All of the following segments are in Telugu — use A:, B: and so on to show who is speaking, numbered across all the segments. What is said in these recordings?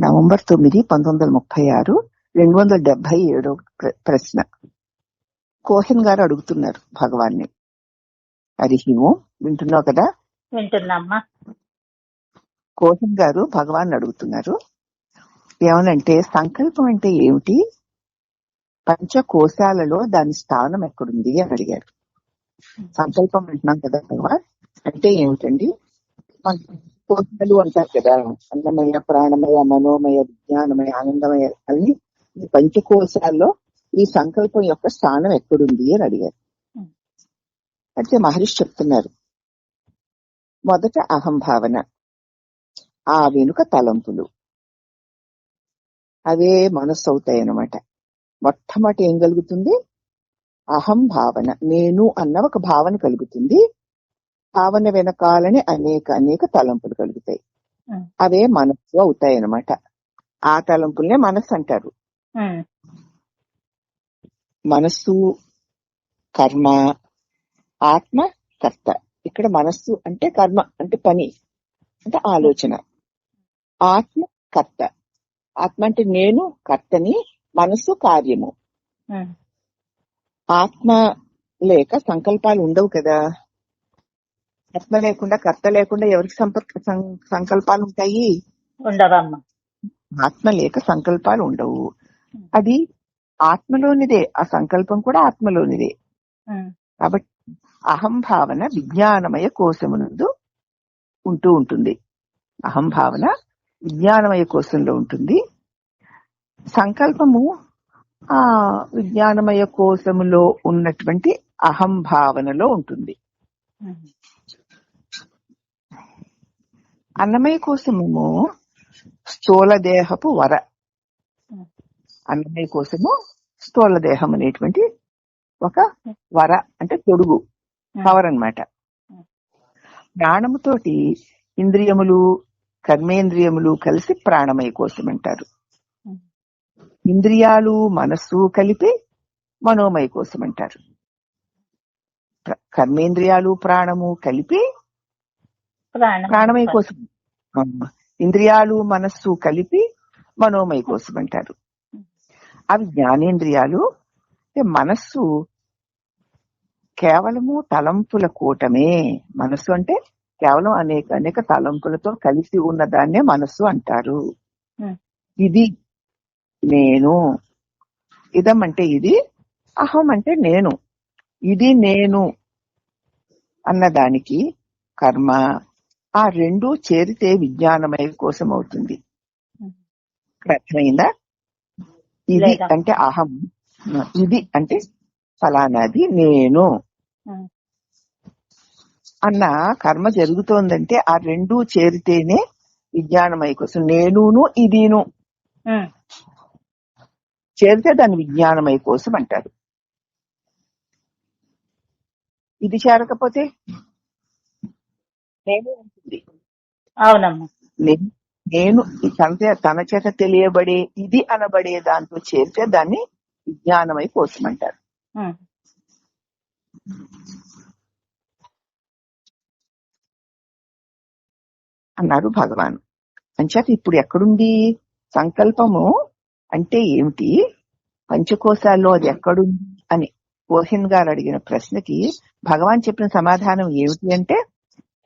A: నవంబర్ తొమ్మిది పంతొమ్మిది వందల ముప్పై ఆరు రెండు వందల డెబ్బై ఏడో ప్ర- ప్రశ్న. కోహెన్ గారు అడుగుతున్నారు భగవాన్ని. హరి ఓం వింటున్నావు కదా?
B: వింటున్నామ్మా.
A: కోహెన్ గారు భగవాన్ అడుగుతున్నారు. ఏమనంటే సంకల్పం అంటే ఏమిటి? పంచకోశాలలో దాని స్థానం ఎక్కడుంది అని అడిగారు. సంకల్పం అంటున్నాం కదా భగవాన్? అంటే ఏమిటండి? పోషణలు అంటారు కదా. అన్నమయ ప్రాణమయ మనోమయ విజ్ఞానమయ ఆనందమయ అని ఈ పంచకోశాల్లో ఈ సంకల్పం యొక్క స్థానం ఎక్కడుంది అని అడిగారు అయితే మహర్షి చెప్తున్నారు మొదట అహంభావన ఆ వెనుక తలంపులు అవే మనస్సు అవుతాయి అన్నమాట. మొట్టమొదటి ఏం కలుగుతుంది? అహం భావన. నేను అన్న ఒక భావన కలుగుతుంది. భావన వెనకాలని అనేక అనేక తలంపులు కలుగుతాయి. అవే మనస్సు అవుతాయి అన్నమాట ఆ తలంపుల్నే మనస్సు అంటారు. మనస్సు కర్మ ఆత్మ కర్త. ఇక్కడ మనస్సు అంటే కర్మ అంటే పని అంటే ఆలోచన. ఆత్మ కర్త. ఆత్మ అంటే నేను కర్తని మనస్సు కార్యము. ఆత్మ లేక సంకల్పాలు ఉండవు కదా. ఆత్మ లేకుండా కర్త లేకుండా ఎవరికి సంపర్క సంకల్పాలు ఉంటాయి
B: ఉండవమ్మా.
A: ఆత్మ లేక సంకల్పాలు ఉండవు. అది ఆత్మలోనిదే. ఆ సంకల్పం కూడా ఆత్మలోనిదే. కాబట్టి అహం భావన విజ్ఞానమయ కోశమునందు ఉంటూ ఉంటుంది. అహం భావన విజ్ఞానమయ కోశంలో ఉంటుంది. సంకల్పము ఆ విజ్ఞానమయ కోశములో ఉన్నటువంటి అహం భావనలో ఉంటుంది. అన్నమయ్య కోసము స్థూల దేహపు వర. అన్నమయ్య కోసము స్థూల దేహం అనేటువంటి ఒక వర అంటే తొడుగు కవర్ అనమాట ప్రాణముతోటి ఇంద్రియములు కర్మేంద్రియములు కలిసి ప్రాణమయ కోసం అంటారు ఇంద్రియాలు మనస్సు కలిపి మనోమయ కోసం అంటారు కర్మేంద్రియాలు ప్రాణము కలిపి ప్రాణమయ ఆ, ఇంద్రియాలు మనస్సు కలిపి మనోమయ కోశం అంటారు. అవి జ్ఞానేంద్రియాలు. మనస్సు కేవలము తలంపుల కూటమే. మనస్సు అంటే కేవలం అనేక అనేక తలంపులతో కలిసి ఉన్న దాన్నే మనస్సు అంటారు. ఇది నేను. ఇదం అంటే ఇది అహం అంటే నేను. ఇది నేను అన్నదానికి కర్మ ఆ రెండు చేరితే విజ్ఞానమయ కోసం అవుతుంది అర్థమైందా? ఇది. అంటే అహం. ఇది అంటే ఫలానాది నేను. అన్న కర్మ జరుగుతోందంటే ఆ రెండు చేరితేనే విజ్ఞానమయ కోసం. నేనును ఇదిను. చేరితే దాన్ని విజ్ఞానమయ కోసం అంటారు. ఇది చేరకపోతే? నేను ఉంటుంది.
B: అవునమ్మా.
A: నే- నేను ఈ తన తన చేత తెలియబడే ఇది అనబడే దాంతో చేరితే దాన్ని విజ్ఞానమయ కోసం అంటారు
B: ఉమ్,
A: అన్నారు భగవాన్. అంచేత ఇప్పుడు ఎక్కడుంది? సంకల్పము అంటే ఏమిటి? పంచకోశాల్లో అది ఎక్కడుంది అని కోహిన్ గారు అడిగిన ప్రశ్నకి భగవాన్ చెప్పిన సమాధానం ఏమిటి అంటే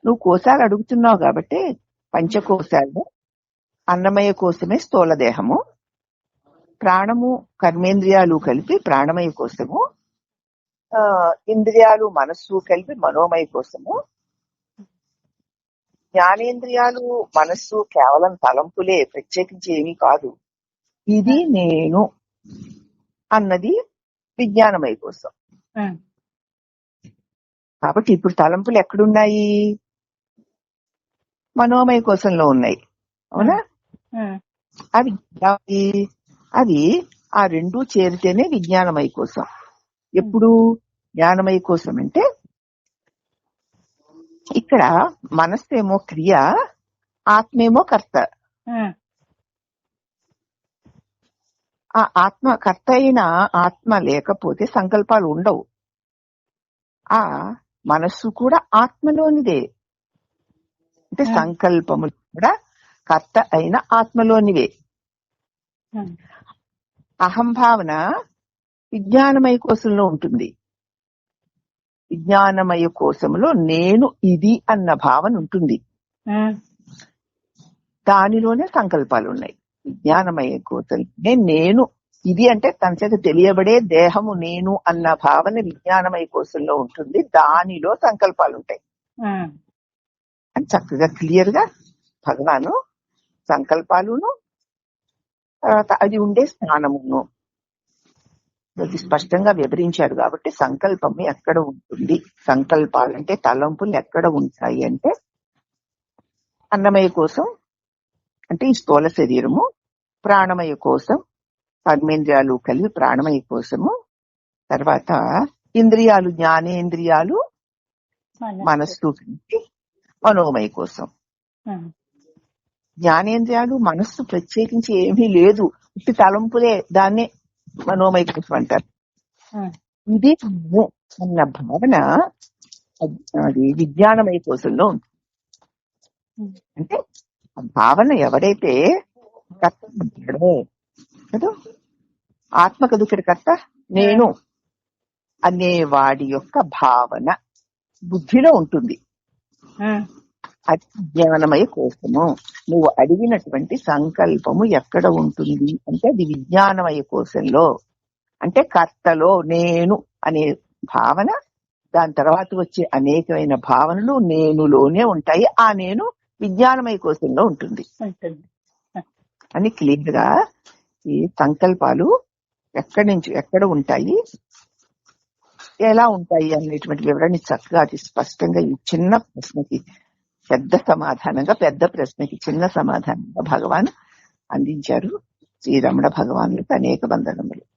A: నువ్వు కోశాలు అడుగుతున్నావు కాబట్టి పంచకోశాలు అన్నమయ కోసమే స్థూల దేహము ప్రాణము కర్మేంద్రియాలు కలిపి ప్రాణమయ కోసము ఇంద్రియాలు మనస్సు కలిపి మనోమయ కోసము. జ్ఞానేంద్రియాలు మనస్సు కేవలం తలంపులే ప్రత్యేకించి ఏమీ కాదు. ఇది నేను అన్నది విజ్ఞానమయ కోసం. కాబట్టి ఇప్పుడు తలంపులు ఎక్కడున్నాయి? మనోమయ కోశంలో ఉన్నాయి. అవునా? అవి అవి ఆ రెండు చేరితేనే విజ్ఞానమయ కోసం. ఎప్పుడు జ్ఞానమయ కోసం అంటే ఇక్కడ మనస్సేమో క్రియ ఆత్మేమో కర్త. ఆ ఆత్మ కర్త అయిన ఆత్మ లేకపోతే సంకల్పాలు ఉండవు. ఆ మనస్సు కూడా ఆత్మలోనిదే. అంటే. సంకల్పములు కూడా కర్త అయిన ఆత్మలోనివే. అహంభావన విజ్ఞానమయ కోశంలో ఉంటుంది. విజ్ఞానమయ కోశంలో నేను ఇది అన్న భావన ఉంటుంది. దానిలోనే సంకల్పాలు ఉన్నాయి విజ్ఞానమయ కోశంలోనే నేను ఇది అంటే తన చేత తెలియబడే దేహము నేను అన్న భావన విజ్ఞానమయ కోశంలో ఉంటుంది. దానిలో సంకల్పాలు ఉంటాయి అని చక్కగా క్లియర్గా భగవాను సంకల్పాలును తర్వాత అది ఉండే స్థానమును అది స్పష్టంగా వివరించారు కాబట్టి సంకల్పము ఎక్కడ ఉంటుంది సంకల్పాలంటే తలంపులు ఎక్కడ ఉంటాయి అంటే అన్నమయ కోసం అంటే ఈ స్థూల శరీరము ప్రాణమయ కోసం కర్మేంద్రియాలు కలిగి ప్రాణమయ కోసము తర్వాత ఇంద్రియాలు జ్ఞానేంద్రియాలు
B: మనస్సు.
A: మనోమయ కోసం. జ్ఞానేంద్రియాలు మనస్సు ప్రత్యేకించి ఏమీ లేదు. ఇట్టి తలంపులే దాన్నే మనోమయ కోసం అంటారు. ఇదే నేను అన్న భావన అది- విజ్ఞానమయ కోశంలో ఉంది. అంటే ఆ భావన ఎవరైతే కర్త ఉంటాడో కదా ఆత్మ కదు ఇక్కడ కర్త నేను అనే వాడి యొక్క భావన బుద్ధిలో ఉంటుంది. జ్ఞానమయ కోసము. నువ్వు అడిగినటువంటి సంకల్పము ఎక్కడ ఉంటుంది? అంటే అది విజ్ఞానమయ కోశంలో. అంటే కర్తలో నేను అనే భావన దాని తర్వాత వచ్చే అనేకమైన భావనలు నేనులోనే ఉంటాయి. ఆ నేను విజ్ఞానమయ కోశంలో ఉంటుంది. అని క్లియర్గా ఈ సంకల్పాలు ఎక్కడి నుంచి ఎక్కడ ఉంటాయి? ఎలా ఉంటాయి అనేటువంటి వివరణ చక్కగా అది స్పష్టంగా ఈ చిన్న ప్రశ్నకి పెద్ద సమాధానంగా పెద్ద ప్రశ్నకి చిన్న సమాధానంగా భగవాన్ అందించారు. శ్రీరమణ భగవానులకు అనేక వందనములు.